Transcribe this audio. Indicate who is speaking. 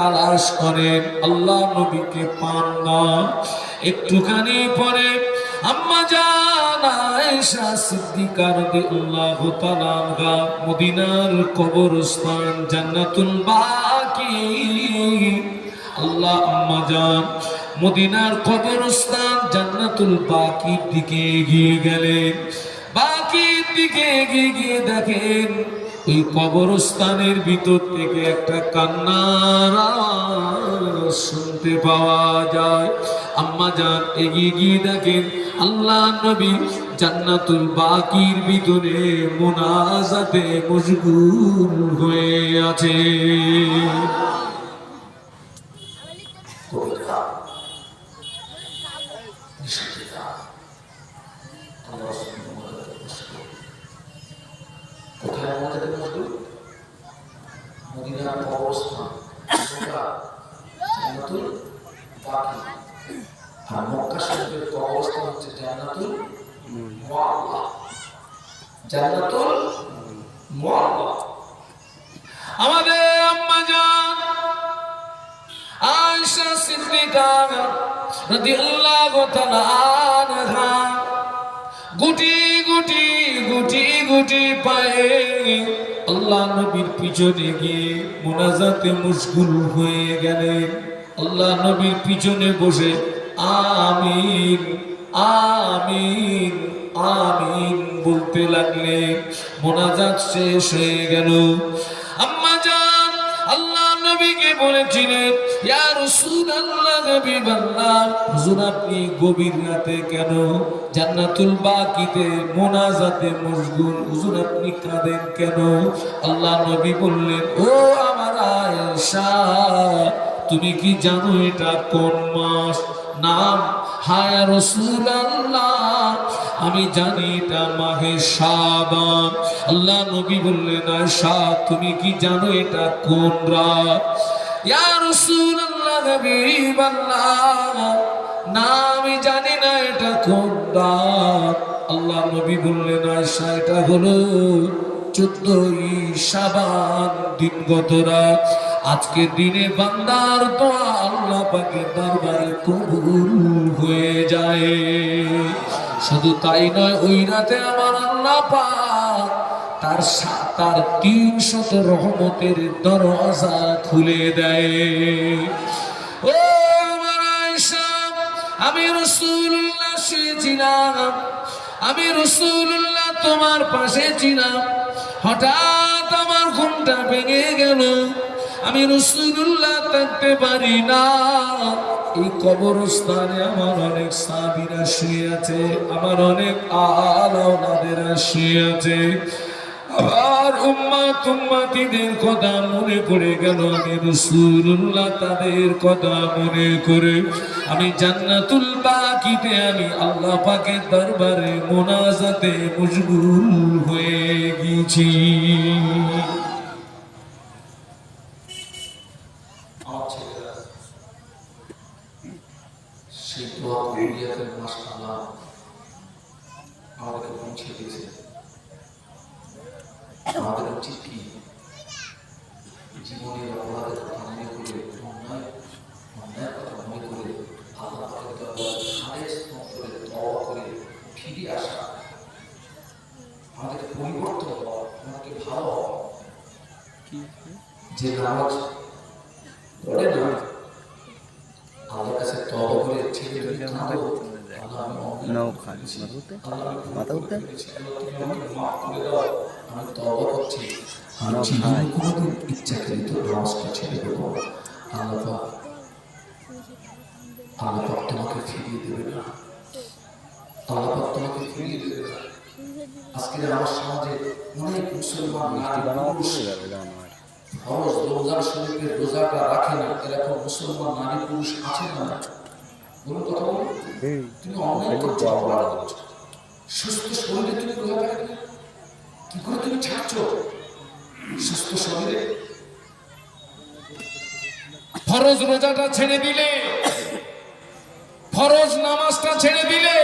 Speaker 1: তালাশ করেন, আল্লাহ নবীকে পান না। একটুখানি পরে আম্মা জান, আয়েশা সিদ্দিকা রাদিয়াল্লাহু তাআলা মদিনার কবরস্থান জান্নাতুল বাকি। আল্লাহ আম্মা জান মদিনার কবরস্থান জান্নাতুল বাকির দিকে এগিয়ে গেলেন। বাকির দিকে এগিয়ে গিয়ে দেখেন ওই কবরস্থানের ভিতর থেকে একটা কান্নার শুনতে পাওয়া যায়। আম্মা যান, এগিয়ে গিয়ে দেখেন আল্লাহ নবী জান্নাতুল বাকির ভিতরে মোনাজাতে মশগুল হয়ে আছে। আমাদের মজদুর মদিনার অবস্থান জান্নাতুল বাকি। আর মক্কা শরীফের অবস্থান হচ্ছে জান্নাতুল মুআল্লা। জান্নাতুল মুআল্লা। আমাদের আম্মা জান আয়েশা সিদ্দিকা রাদিয়াল্লাহু তাআলা আনহা। গুটি গুটি গুটি গুটি পায়ে আল্লাহ নবীর পিছনে গিয়ে মোনাজাতে মুশগুল হয়ে গেলেন। আল্লাহ নবীর পিছনে বসে, আমিন আমিন আমিন বলতে লাগলেন। মোনাজাত শেষ হয়ে গেল। আম্মা আল্লাহ নবীকে বলেছিলেন, ইয়া রাসূলুল্লাহ হাবিবাল্লাহ হুজুর, আপনি গভীর রাতে কেন জান্নাতুল বাকিতে মোনাজাতে মশগুল? হুজুর, আপনি কাঁদেন কেন? আল্লাহ নবী বললেন, ও আমার আয়েশা, তুমি কি জানো এটা কোন মাস? নাম হায়া রাসূলুল্লাহ, আমি জানি এটা মাহে শাবান। আল্লাহ নবী বললেন, আয়েশা, তুমি কি জানো এটা কোন রাত? হাবিবাল্লাহ না, আমি জানি না এটা কোন রাত। আল্লাহ নবী বললেন, আয়েশা, এটা হলো চোদ্দই সাবান দিনগত রাত। আজকে দিনে বান্দার দোয়া আল্লাহ পাকের দরবারে কবুল হয়ে যায়। শুধু তাই নয়, ওই রাতে আমার আল্লাহ পাক তার সা- তার তিন শত রহমতের দরজা খুলে দেয়। ও আমার আমি রসুল্লাহ ছিলাম। আমি রসুল্লাহ তোমার পাশে ছিলাম। হঠাৎ আমার ঘুমটা ভেঙে গেল। আমি রসুল্লাহ থাকতে পারি না। এই কবরস্থানে আমার অনেক সাবিরা শুয়ে আছে, আমার অনেক আলাউলাদেরা শুয়ে আছে। আবার উম্মা তুম্মাতিদের কথা মনে পড়ে গেল। আমি রসুল্লাহ তাদের কথা মনে করে, আমি জান্নাতুল বাকিতে আমি আল্লাহ পাকের দরবারে মোনাজাতে মশগুল হয়ে গেছি। আমাদেরকে পৌঁছে দিয়েছে। আমাদের উচিত কি? জীবনের অপরাধের কথা মনে করে অন্যায় অন্যায় কথা মনে করে আল্লাহ দোয়া করে ফিরে আসা। আমাদের পরিবর্তন হওয়া আমাদেরকে ভালো হওয়া। যে নামাজ পড়ে না আল্লাহর কাছে তবা করে কাঁদো আল্লাহ
Speaker 2: নৌকা। মাথা
Speaker 1: আল্লাহ
Speaker 2: মাথা উঠতে?
Speaker 1: করেছি। আল্লাহ তুমি আমাকে মাফ করে দাও। আমি তওবা করছি। আমি
Speaker 2: আমার
Speaker 1: জীবনে
Speaker 2: ভাই।
Speaker 1: কোনোদিন ইচ্ছাকৃত নামাজটা ছেড়ে দেবো না। আল্লাহ পাক আল্লাহ পাক তোমাকে ফিরিয়ে দেবে না আল্লাহ তোমাকে ফিরিয়ে দেবে না আজকের আমার সমাজে অনেক মুসলমান নারী পুরুষ ফরজ রমজান শরীফের রোজাটা রাখে না এরকম মুসলমান নারী পুরুষ আছে না বলুন কথা বলুন তুমি অন্যায় করছ অপরাধ করছ সুস্থ শরীরে তুমি রোজা রাখবে কি করে তুমি ছাড়ছো? সুস্থ শরীরে? ফরজ রোজাটা ছেড়ে দিলে ফরজ নামাজটা ছেড়ে দিলে